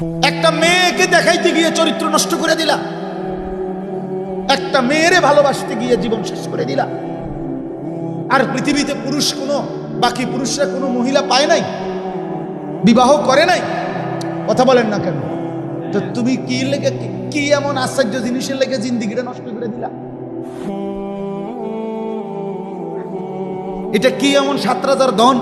একটা মেয়েকে দেখাইতে গিয়ে চরিত্র নষ্ট করে দিলা। একটা মেয়েরে ভালোবাসতে গিয়ে জীবন শেষ করে দিলা। আর পৃথিবীতে পুরুষ কোনো, বাকি পুরুষরা কোনো মহিলা পায় নাই, বিবাহ করে নাই। কথা বলেন না কেন? তো তুমি কি লেগে, কি এমন আশ্চর্য জিনিসের লেগে জিন্দিগিটা নষ্ট করে দিলা? এটা কি এমন সাত রাজার ধন,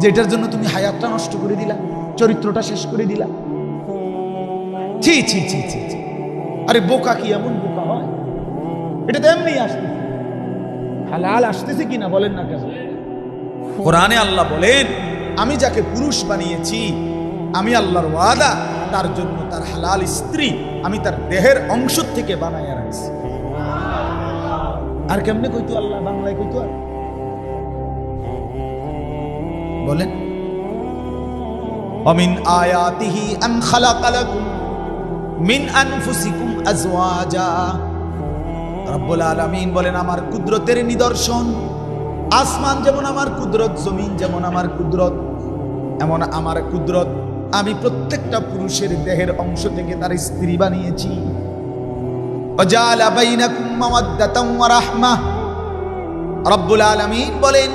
যেটার জন্য তুমি হায়াতটা নষ্ট করে দিলা? চরিত্রটা শেষ করে দিলা। ছি ছি ছি ছি ছি। আরে বোকা কি এমন বোকা হয়? এটা তো এমনি আসতেছে। হালাল আসতেছে কিনা বলেন না কেন? কোরআনে আল্লাহ বলেন, আমি যাকে পুরুষ বানিয়েছি, আমি আল্লাহর ওয়াদা, তার জন্য তার হালাল স্ত্রী আমি তার দেহের অংশ থেকে বানাইয়া রাখছি। আর কেমনে কইতো আল্লাহ? বাংলায় কইতো আর? বলেন। অমিন আয়াতিহি আন খালাকা লাকুম মিন আনফুসিকুম আজওয়াজা রব্বুল আলামিন বলেন আমার কুদরতের নিদর্শন আসমান যেমন আমার কুদরত জমিন যেমন আমার কুদরত এমন আমার কুদরত আমি প্রত্যেকটা পুরুষের দেহের অংশ থেকে তার স্ত্রী বানিয়েছি وجعل بينكم مودة ورحمة রব্বুল আলামিন বলেন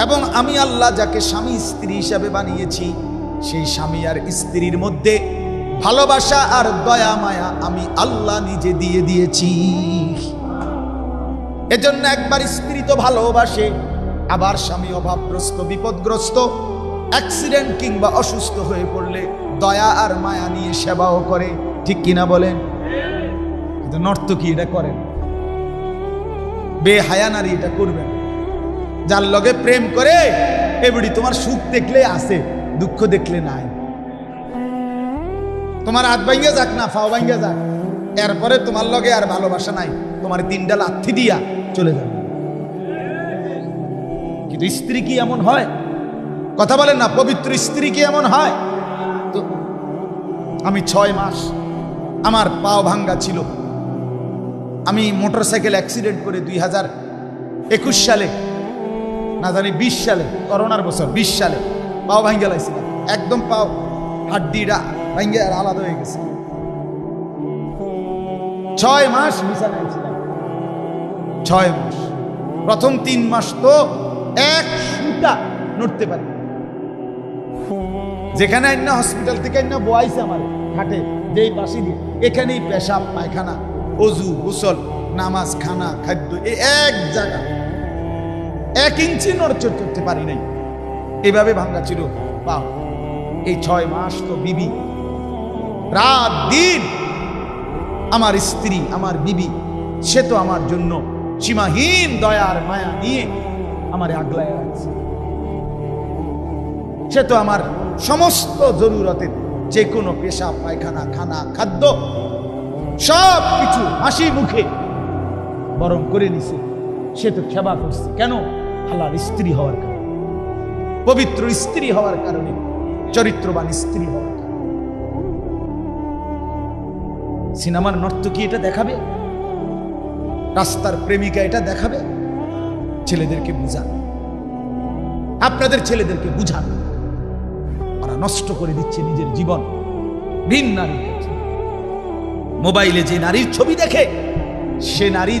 এবং আমি আল্লাহ যাকে স্বামী স্ত্রী হিসাবে বানিয়েছি সেই স্বামী আর স্ত্রীর মধ্যে ভালোবাসা আর দয়া মায়া আমি আল্লাহ নিজে দিয়ে দিয়েছি। এজন্য একবার স্ত্রী তো ভালোবাসে, আবার স্বামী অভাবগ্রস্ত, বিপদগ্রস্ত, অ্যাক্সিডেন্ট কিংবা অসুস্থ হয়ে পড়লে দয়া আর মায়া নিয়ে সেবাও করে। ঠিক কিনা বলেন? কিন্তু নর্তকী এটা করেন। বেহায়া নারী এটা করবেন। যার লগে প্রেম করে এবড়ি তোমার সুখ দেখলে আসে। দুঃখ দেখলে নাই। তোমার হাত ভাঙ্গে যাক না, ফাও ভাঙ্গে যাক। এরপরে তোমার লগে আর ভালোবাসা নাই। তোমার তিনটা লাথি দিয়া চলে যাবে। কিন্তু স্ত্রী কি এমন হয়? কথা বলেন না, পবিত্র স্ত্রী কি এমন হয়? তো আমি ছয় মাস আমার পাও ভাঙ্গা ছিল। আমি মোটরসাইকেল অ্যাক্সিডেন্ট করে দুই হাজার একুশ সালে, না জানি বিশ সালে, করোনার বছর, বিশ সালে পাও ভাঙ্গে লাইছিলাম একদম পাও। হাড্ডিটা ভাঙ্গে আর আলাদা হয়ে গেছে। ছয় মাস বিছানায় ছিলাম ছয় মাস। প্রথম তিন মাস তো এক সুতা নড়তে পারি। যেখানে আইনা হসপিটাল থেকে আইনা বয়াইছে আমার হাটে যেই পাশে দিয়ে। এখানেই পেশাব, পায়খানা, অজু, গোসল, নামাজ, খানা, খাদ্য এক জায়গা। এক ইঞ্চি নড়চড় করতে পারি নাই। এইভাবে ভাঙ্গা ছিল বাহ, এই ছয় মাস তো বিবি। রাত দিন আমার স্ত্রী, আমার বিবি, সে তো আমার জন্য সীমাহীন দয়ার মায়া নিয়ে আমার আগলায় রাখছে। সে তো আমার সমস্ত জরুরতের যে কোনো পেশা, পায়খানা, খানা, খাদ্য, সব কিছু হাসি মুখে বরং করে নিছে। সে তো সেবা করছে। কেন? হালাল স্ত্রী হওয়ার কারণে। পবিত্র স্ত্রী হওয়ার কারণে, চরিত্রবান স্ত্রী হওয়ার সিনেমার নর্তকী এটা দেখাবে? রাস্তার প্রেমিকা এটা দেখাবে? ছেলেদেরকে বুঝান আপনাদের ছেলেদেরকে বুঝান ওরা নষ্ট করে দিচ্ছে নিজের জীবন। ভিন নারী মোবাইলে যে নারীর ছবি দেখে, সে নারী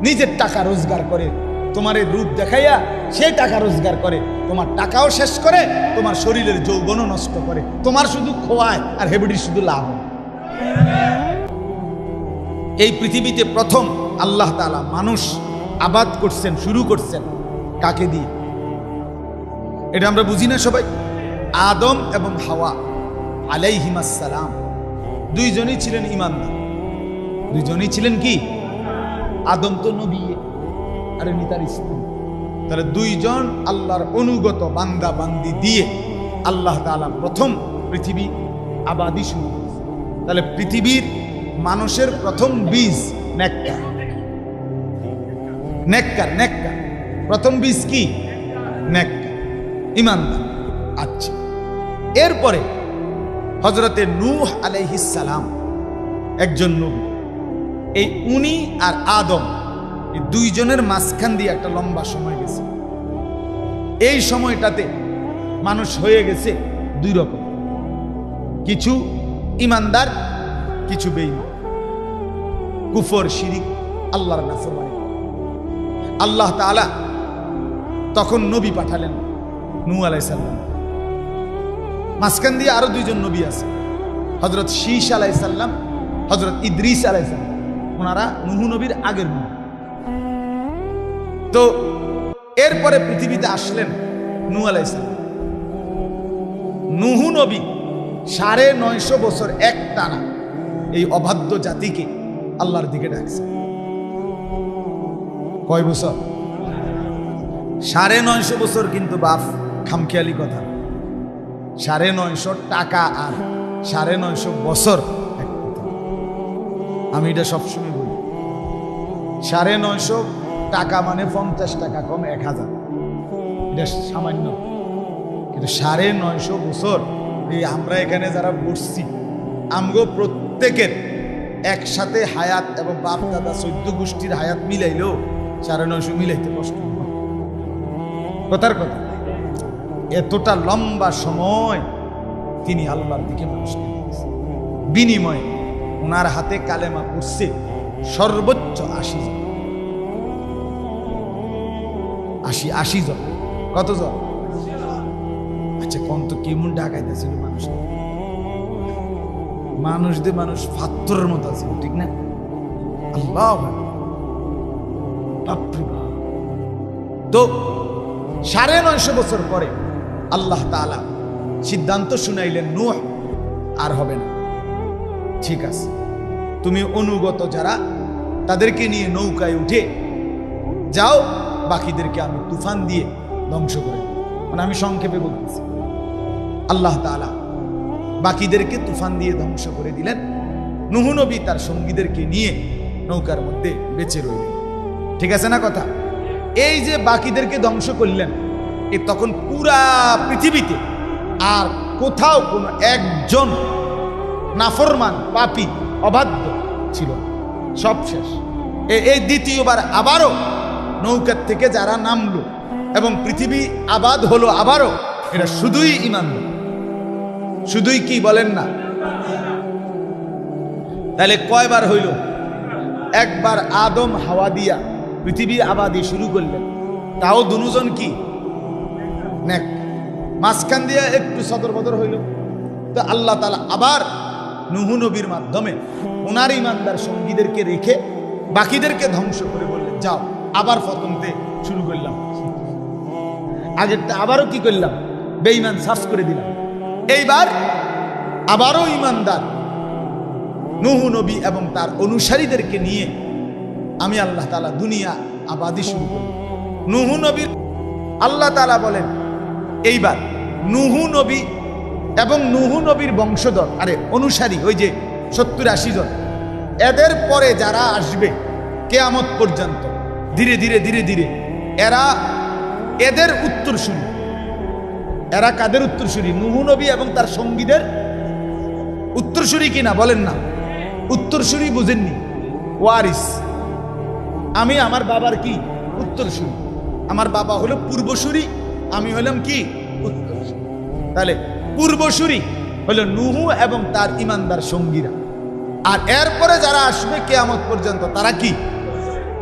নিজের টাকা রোজগার করে তোমার এই রূপ দেখাইয়া সে টাকা রোজগার করে, তোমার টাকাও শেষ করে, তোমার শরীরের যৌবনও নষ্ট করে। তোমার শুধু খোয়ায় আর হেবড়ির শুধু লাভ এই পৃথিবীতে প্রথম আল্লাহ তাআলা মানুষ আবাদ করছেন, শুরু করছেন। কাকে দিয়ে? এটা আমরা বুঝি না সবাই? আদম এবং হাওয়া আলাইহিমাসালাম দুইজনই ছিলেন ইমানদার দুইজনই ছিলেন কি? আদম তো নবী। আর ইনি তার স্ত্রী। তাহলে দুইজন আল্লাহর অনুগত বান্দা বান্দি দিয়ে আল্লাহ তাআলা প্রথম পৃথিবী আবাদি শুরু। তাহলে পৃথিবীর মানুষের প্রথম বীজ নেককার। নেককার নেককার। প্রথম বীজ কি? নেককার। ইমানদার। আচ্ছা। এরপরে হজরতে নূহ আলাইহিসালাম একজন নবী। এই উনি আর আদম দুইজনের মাঝখান দিয়ে একটা লম্বা সময় গেছে। এই সময়টাতে মানুষ হয়ে গেছে দুই রকম। কিছু ইমানদার, কিছু বেঈমান। কুফর, শিরিক, আল্লাহর নাফরমানি। আল্লাহ তাআলা তখন নবী পাঠালেন নূ আলাইসাল্লাম মাঝখান দিয়ে আরও দুইজন নবী আছে। হজরত শীষ আলাইসাল্লাম হজরত ইদ্রিস আলাইসাল্লাম ওনারা নুহু নবীর আগের নবী তো এরপরে পৃথিবীতে আসলেন নূ আলাইসাল্লাম নুহু নবী সাড়ে নয়শো বছর এক টানা এই অবাধ্য জাতিকে আল্লাহর দিকে ডাকছে। কয় বছর? সাড়ে নয়শো বছর কিন্তু বাপ, খামখেয়ালি কথা। সাড়ে নয়শো টাকা আর সাড়ে নয়শো বছর। আমি এটা সবসময় বলি। সাড়ে নয়শো টাকা মানে পঞ্চাশ টাকা, কম এক হাজার। সামান্য। কিন্তু সাড়ে নয়শো বছর এই আমরা এখানে যারা বসছি, আমগো প্রত্যেকের একসাথে হায়াত এবং বাপ, দাদা চৈদ্য গোষ্ঠীর হায়াত মিলাইলেও সাড়ে নয়শো মিলাইতে কষ্ট কথার কথা, এতটা লম্বা সময় তিনি আল্লাহর দিকে দিয়েছেন। বিনিময়ে ওনার হাতে কালেমা পড়ছে সর্বোচ্চ আশি জন। আশি আশি জন। কত জন? আচ্ছা কোন তো কেমন ডাকাইতেছিল মানুষ? মানুষ দিয়ে মানুষ ফাত্তরের মতো আছে, ঠিক না? আল্লাহ তো, সাড়ে নয়শো বছর পরে আল্লাহ তাআলা সিদ্ধান্ত শুনাইলেন, নূহ, আর হবে না। ঠিক আছে। তুমি অনুগত যারা, তাদেরকে নিয়ে নৌকায় উঠে যাও বাকিদেরকে আমি তুফান দিয়ে ধ্বংস করে মানে আমি সংক্ষেপে বলতেছি। আল্লাহ তাআলা বাকিদেরকে তুফান দিয়ে ধ্বংস করে দিলেন। নুহু নবী তার সঙ্গীদেরকে নিয়ে নৌকার মধ্যে বেঁচে রইলেন। ঠিক আছে না কথা? এই যে বাকিদেরকে ধ্বংস করলেন, এ তখন পুরা পৃথিবীতে আর কোথাও কোনো একজন নাফরমান, পাপি, অবাধ্য ছিল। সব শেষ। এই দ্বিতীয়বার আবারও নৌকার থেকে যারা নামলো এবং পৃথিবী আবাদ হলো আবারও এটা শুধুই ইমান শুধুই কি বলেন না? তাহলে কয়বার হইল? একবার আদম হাওয়া দিয়া পৃথিবী আবাদি শুরু করলেন। তাও দুজন কি? মাঝখান দিয়ে একটু সদর বদর হইল। তো আল্লাহ তালা আবার নুহু নবীর মাধ্যমে ওনার ইমানদার সঙ্গীদেরকে রেখে বাকিদেরকে ধ্বংস করে বললেন, যাও। আবার ফতমতে শুরু করলাম। আগেরটা আবারও কি করলাম? বেঈমান সাফ করে দিলাম। এইবার আবারও ইমানদার নুহু নবী এবং তার অনুসারীদেরকে নিয়ে আমি আল্লাহ তালা দুনিয়া আবাদি শুরু করি নুহু নবীর আল্লাহ তালা বলেন, এইবার নুহু নবী এবং নুহু নবীর বংশধর, আরে অনুসারী, ওই যে সত্তর আশি জন, এদের পরে যারা আসবে কেয়ামত পর্যন্ত ধীরে ধীরে ধীরে ধীরে। এরা এদের উত্তর শুনি এরা কাদের উত্তরসূরি? নবী এবং তার সঙ্গীদের উত্তরসূরি কিনা বলেন না। উত্তরসূরি বুঝেননি। ওয়ারিস। আমি আমার বাবার কি? উত্তরসূরি। আমার বাবা হলো পূর্বসূরি, আমি হলাম কি? উত্তরসূরি। তাহলে পূর্বসূরি হলো নুহু এবং তার ইমানদার সঙ্গীরা। আর এরপরে যারা আসবে কেয়ামত পর্যন্ত তারা কি?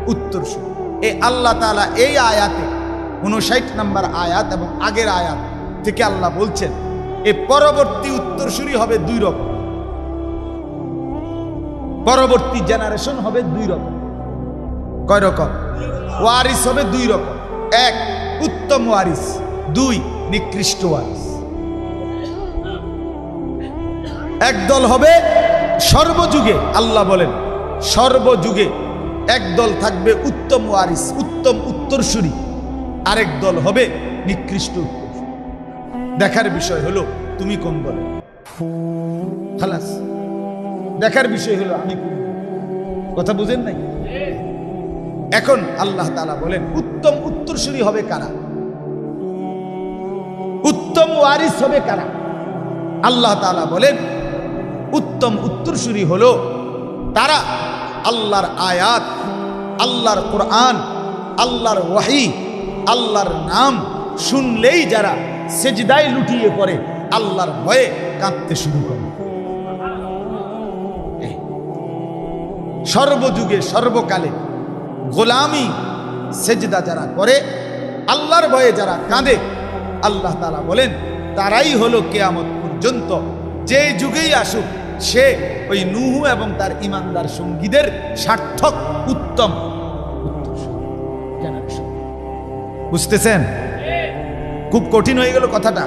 উত্তরসূরি। এই আল্লাহ তাআলা এই আয়াতে উনষাট নম্বর আয়াত এবং আগের আয়াত থেকে আল্লাহ বলছেন এই পরবর্তী উত্তরসূরি হবে দুই রকম। পরবর্তী জেনারেশন হবে দুই রকম। কয় রকম? ওয়ারিস হবে দুই রকম। এক, উত্তম ওয়ারিস। দুই, নিকৃষ্ট ওয়ারিস। একদল হবে সর্বযুগে, আল্লাহ বলেন, সর্বযুগে। একদল থাকবে উত্তম ওয়ারিস, উত্তম উত্তরসূরি। আরেক দল হবে নিকৃষ্ট দেখার বিষয় হলো, তুমি কোন বলে খালাস। দেখার বিষয় হলো, আমি কোন কথা বুঝেন নাই? এখন আল্লাহ তালা বলেন, উত্তম উত্তরসূরি হবে কারা? উত্তম ওয়ারিস হবে কারা? আল্লাহ তাআলা বলেন, উত্তম উত্তরসূরি হলো তারা আল্লাহর আয়াত, আল্লাহর কোরআন, আল্লাহর ওয়াহি, আল্লাহর নাম শুনলেই যারা সেজদায় লুটিয়ে পড়ে, আল্লাহর ভয়ে কাঁদতে শুরু করে। সর্বযুগে, সর্বকালে গোলামি, সেজদা যারা করে, আল্লাহর ভয়ে যারা কাঁদে, আল্লাহ তালা বলেন, তারাই হলো কেয়ামত পর্যন্ত, যে যুগেই আসুক সে ওই নুহু এবং তার ইমানদার সঙ্গীদের সার্থক, উত্তম বুঝতেছেন? খুব কঠিন হয়ে গেল কথাটা।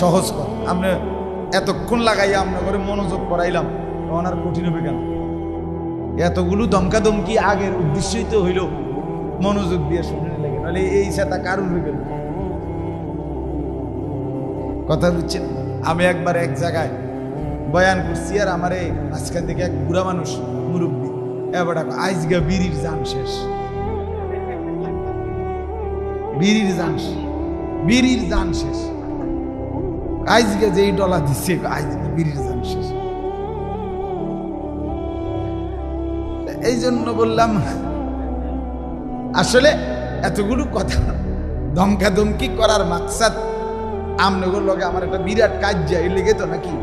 সহজ আপনি এতক্ষণ লাগাইয়া আমরা করে মনোযোগ করাইলাম আর কঠিন হবে কেন? এতগুলো দমকা দমকি আগের উদ্দেশ্যই তো হইল মনোযোগ দিয়ে শুনে লেগে নাহলে এই সেটা হয়ে গেল কথা বুঝছেন? আমি একবার এক জায়গায় বয়ান করছি আর আমার মাঝখান থেকে এক বুড়া মানুষ মুরব্বী। এবার আজগা বিড়ির জান শেষ। বিড়ির জান। বিড়ির জান শেষ। আজকে যেই ডলা দিচ্ছে আজকে বিড়ির জান শেষ। এই জন্য বললাম, আসলে এতগুলো কথা ধমকা ধমকি করার মাকসাদ আমনগর লগে আমার একটা বিরাট কাজ যায় লেগে তো নাকি?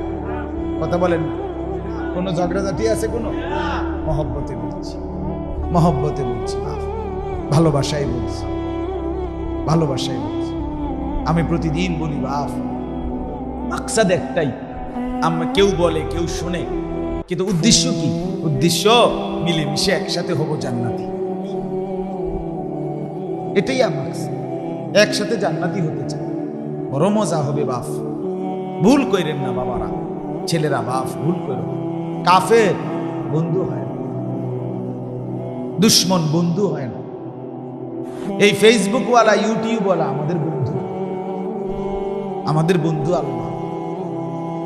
কথা বলেন। কোনো ঝগড়াঝাটি আছে কোনো? মহব্বতে বলছি। মহব্বতে বলছি। ভালোবাসায় বলছি। ভালোবাসায় বলছি। আমি প্রতিদিন বলি বাফ মাকসাদ একটাই। আমরা কেউ বলে, কেউ শোনে। কিন্তু উদ্দেশ্য কি? উদ্দেশ্য মিলেমিশে একসাথে হব জান্নাতি। এটাই আমার একসাথে জান্নাতি হতে চাই। বড় মজা হবে বাফ ভুল কইরেন না বাবারা। ছেলেরা বাফ ভুল করো। কাফের বন্ধু হয় না। দুশ্মন বন্ধু হয় না। এই ফেসবুকওয়ালা ইউটিউবওয়ালা আমাদের বন্ধু। আমাদের বন্ধু আল্লাহ।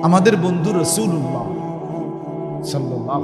আমাদের বন্ধু রসুল্লাহ সাল্লাহ